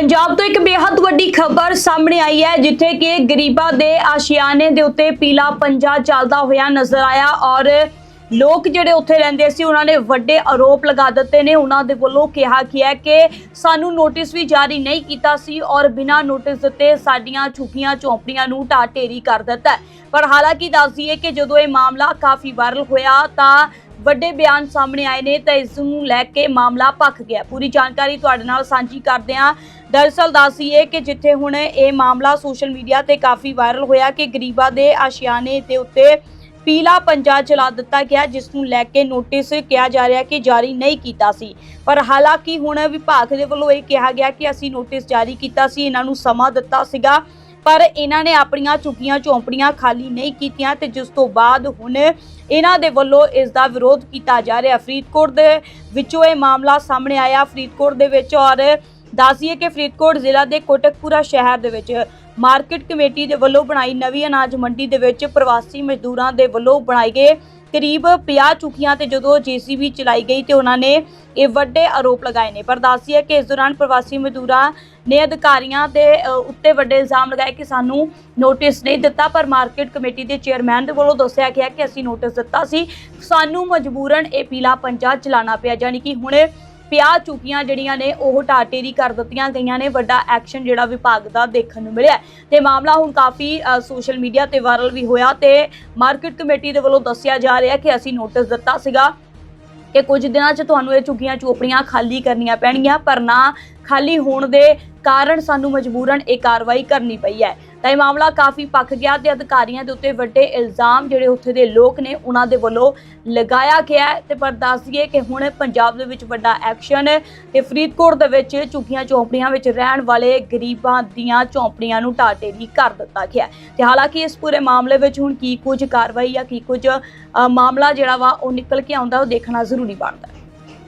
ਪੰਜਾਬ ਤੋਂ ਇੱਕ ਬੇहद ਵੱਡੀ ਖਬਰ ਸਾਹਮਣੇ ਆਈ ਹੈ, ਜਿੱਥੇ ਕਿ ਗਰੀਬਾਂ ਦੇ ਆਸ਼ਿਆਨੇ ਦੇ ਉੱਤੇ ਪੀਲਾ ਪੰਜਾ ਚੱਲਦਾ ਹੋਇਆ ਨਜ਼ਰ ਆਇਆ ਔਰ ਲੋਕ ਜਿਹੜੇ ਉੱਥੇ ਰਹਿੰਦੇ ਸੀ, ਉਹਨਾਂ ਨੇ ਵੱਡੇ ਆਰੋਪ ਲਗਾ ਦਿੱਤੇ ਨੇ। ਉਹਨਾਂ ਦੇ ਵੱਲੋਂ ਕਿਹਾ ਗਿਆ ਕਿ ਸਾਨੂੰ ਨੋਟਿਸ ਵੀ ਜਾਰੀ ਨਹੀਂ ਕੀਤਾ ਸੀ ਔਰ ਬਿਨਾਂ ਨੋਟਿਸ ਦਿੱਤੇ ਸਾਡੀਆਂ ਝੁੱਗੀਆਂ ਚੌਂਪੜੀਆਂ ਨੂੰ ਢਾਹ ਢੇਰੀ ਕਰ ਦਿੱਤਾ ਪਰ ਹਾਲਾਂਕਿ ਦੱਸ ਦਈਏ ਕਿ ਜਦੋਂ ਇਹ ਮਾਮਲਾ ਕਾਫੀ ਵਾਇਰਲ ਹੋਇਆ ਤਾਂ ਵੱਡੇ ਬਿਆਨ ਸਾਹਮਣੇ ਆਏ ਨੇ ਤਾਂ ਇਸ ਨੂੰ ਲੈ ਕੇ ਮਾਮਲਾ ਭਖ ਗਿਆ। ਪੂਰੀ ਜਾਣਕਾਰੀ ਤੁਹਾਡੇ ਨਾਲ ਸਾਂਝੀ ਕਰਦੇ ਹਾਂ। ਦਰਅਸਲ ਦੱਸੀਏ ਕਿ ਜਿੱਥੇ ਹੁਣ ਇਹ ਮਾਮਲਾ ਸੋਸ਼ਲ ਮੀਡੀਆ ਤੇ ਕਾਫੀ ਵਾਇਰਲ ਹੋਇਆ ਕਿ ਗਰੀਬਾਂ ਦੇ ਆਸ਼ਿਆਨੇ ਦੇ ਉੱਤੇ ਪੀਲਾ ਪੰਜਾ ਚਲਾ ਦਿੱਤਾ ਗਿਆ, ਜਿਸ ਨੂੰ ਲੈ ਕੇ ਨੋਟਿਸ ਕਿਹਾ ਜਾ ਰਿਹਾ ਕਿ ਜਾਰੀ ਨਹੀਂ ਕੀਤਾ ਸੀ। ਪਰ ਹਾਲਾਂਕਿ ਹੁਣ ਵਿਭਾਗ ਦੇ ਵੱਲੋਂ ਇਹ ਕਿਹਾ ਗਿਆ ਕਿ ਅਸੀਂ ਨੋਟਿਸ ਜਾਰੀ ਕੀਤਾ ਸੀ, ਇਹਨਾਂ ਨੂੰ ਸਮਾਂ ਦਿੱਤਾ ਸੀਗਾ। ਪਰ ਇਹਨਾਂ ਨੇ ਆਪਣੀਆਂ ਝੁੱਗੀਆਂ ਝੌਂਪੜੀਆਂ ਖਾਲੀ ਨਹੀਂ ਕੀਤੀਆਂ ਤੇ ਜਿਸ ਤੋਂ ਬਾਅਦ ਹੁਣ ਇਹਨਾਂ ਦੇ ਵੱਲੋਂ ਇਸ ਦਾ ਵਿਰੋਧ ਕੀਤਾ ਜਾ ਰਿਹਾ। ਫਰੀਦਕੋਟ ਦੇ ਵਿੱਚੋਂ ਇਹ ਮਾਮਲਾ ਸਾਹਮਣੇ ਆਇਆ। ਫਰੀਦਕੋਟ ਦੇ ਵਿੱਚ ਔਰ ਦੱਸੀਏ ਕਿ ਫਰੀਦਕੋਟ ਜ਼ਿਲ੍ਹਾ ਦੇ ਕੋਟਕਪੂਰਾ ਸ਼ਹਿਰ ਦੇ ਵਿੱਚ ਮਾਰਕੀਟ ਕਮੇਟੀ ਦੇ ਵੱਲੋਂ ਬਣਾਈ ਨਵੀਂ ਅਨਾਜ ਮੰਡੀ ਦੇ ਵਿੱਚ ਪ੍ਰਵਾਸੀ ਮਜ਼ਦੂਰਾਂ ਦੇ ਵੱਲੋਂ ਬਣਾਏ ਗਏ ਕਰੀਬ 50 ਚੁੱਕੀਆਂ ਤੇ ਜਦੋਂ ਜੀਸੀਬੀ ਚਲਾਈ ਗਈ ਤੇ ਉਹਨਾਂ ਨੇ ਇਹ ਵੱਡੇ ਆਰੋਪ ਲਗਾਏ ਨੇ। ਪਰ ਦੱਸਦੀ ਹੈ ਕਿ ਇਸ ਦੌਰਾਨ ਪ੍ਰਵਾਸੀ ਮਜ਼ਦੂਰਾਂ ਨੇ ਅਧਿਕਾਰੀਆਂ ਦੇ ਉੱਤੇ ਵੱਡੇ ਇਲਜ਼ਾਮ ਲਗਾਏ ਕਿ ਸਾਨੂੰ ਨੋਟਿਸ ਨਹੀਂ ਦਿੱਤਾ, ਪਰ ਮਾਰਕੀਟ ਕਮੇਟੀ ਦੇ ਚੇਅਰਮੈਨ ਦੇ ਵੱਲੋਂ ਦੱਸਿਆ ਗਿਆ ਕਿ ਅਸੀਂ ਨੋਟਿਸ ਦਿੱਤਾ ਸੀ। ਸਾਨੂੰ ਮਜਬੂਰਨ ਇਹ ਪੀਲਾ ਪੰਜਾ ਚਲਾਣਾ ਪਿਆ ਯਾਨੀ ਕਿ ਹੁਣ ਪਿਆ ਚੁੱਕੀਆਂ ਜਿਹੜੀਆਂ ਨੇ, ਉਹ ਟਾਟੇਰੀ ਕਰ ਦਿੱਤੀਆਂ ਗਈਆਂ ਨੇ ਵੱਡਾ ਐਕਸ਼ਨ ਜਿਹੜਾ ਵਿਭਾਗ ਦਾ ਦੇਖਣ ਨੂੰ ਮਿਲਿਆ ਹੈ। ਤੇ ਮਾਮਲਾ ਹੁਣ ਕਾਫੀ ਸੋਸ਼ਲ ਮੀਡੀਆ ਤੇ ਵਾਇਰਲ ਵੀ ਹੋਇਆ ਤੇ ਮਾਰਕੀਟ ਕਮੇਟੀ ਦੇ ਵੱਲੋਂ ਦੱਸਿਆ ਜਾ ਰਿਹਾ ਕਿ ਅਸੀਂ ਨੋਟਿਸ ਦਿੱਤਾ ਸੀਗਾ ਕਿ ਕੁਝ ਦਿਨਾਂ 'ਚ ਤੁਹਾਨੂੰ ਇਹ ਝੁੱਗੀਆਂ ਚੋਪੜੀਆਂ ਖਾਲੀ ਕਰਨੀਆਂ ਪੈਣਗੀਆਂ, ਪਰ ਨਾ ਖਾਲੀ ਹੋਣ ਦੇ ਕਾਰਨ ਸਾਨੂੰ ਮਜਬੂਰਨ ਇਹ ਕਾਰਵਾਈ ਕਰਨੀ ਪਈ ਹੈ। ਤਾਂ ਇਹ ਮਾਮਲਾ ਕਾਫੀ ਪੱਕ ਗਿਆ ਤੇ ਅਧਿਕਾਰੀਆਂ ਦੇ ਉੱਤੇ ਵੱਡੇ ਇਲਜ਼ਾਮ ਜਿਹੜੇ ਉੱਥੇ ਦੇ ਲੋਕ ਨੇ, ਉਹਨਾਂ ਦੇ ਵੱਲੋਂ ਲਗਾਇਆ ਗਿਆ ਹੈ। ਤੇ ਪਰ ਦੱਸ ਦਈਏ ਕਿ ਹੁਣ ਪੰਜਾਬ ਦੇ ਵਿੱਚ ਵੱਡਾ ਐਕਸ਼ਨ ਤੇ ਫਰੀਦਕੋਟ ਦੇ ਵਿੱਚ ਝੁੱਗੀਆਂ ਚੌਂਪੜੀਆਂ ਵਿੱਚ ਰਹਿਣ ਵਾਲੇ ਗਰੀਬਾਂ ਦੀਆਂ ਚੌਂਪੜੀਆਂ ਨੂੰ ਢਾਟੇਰੀ ਕਰ ਦਿੱਤਾ ਗਿਆ ਹੈ। ਤੇ ਹਾਲਾਂਕਿ ਇਸ ਪੂਰੇ ਮਾਮਲੇ ਵਿੱਚ ਹੁਣ ਕੀ ਕੁਝ ਕਾਰਵਾਈ ਜਾਂ ਕੀ ਕੁਝ ਮਾਮਲਾ ਜਿਹੜਾ ਵਾ ਉਹ ਨਿਕਲ ਕੇ ਆਉਂਦਾ, ਉਹ ਦੇਖਣਾ ਜ਼ਰੂਰੀ ਬਣਦਾ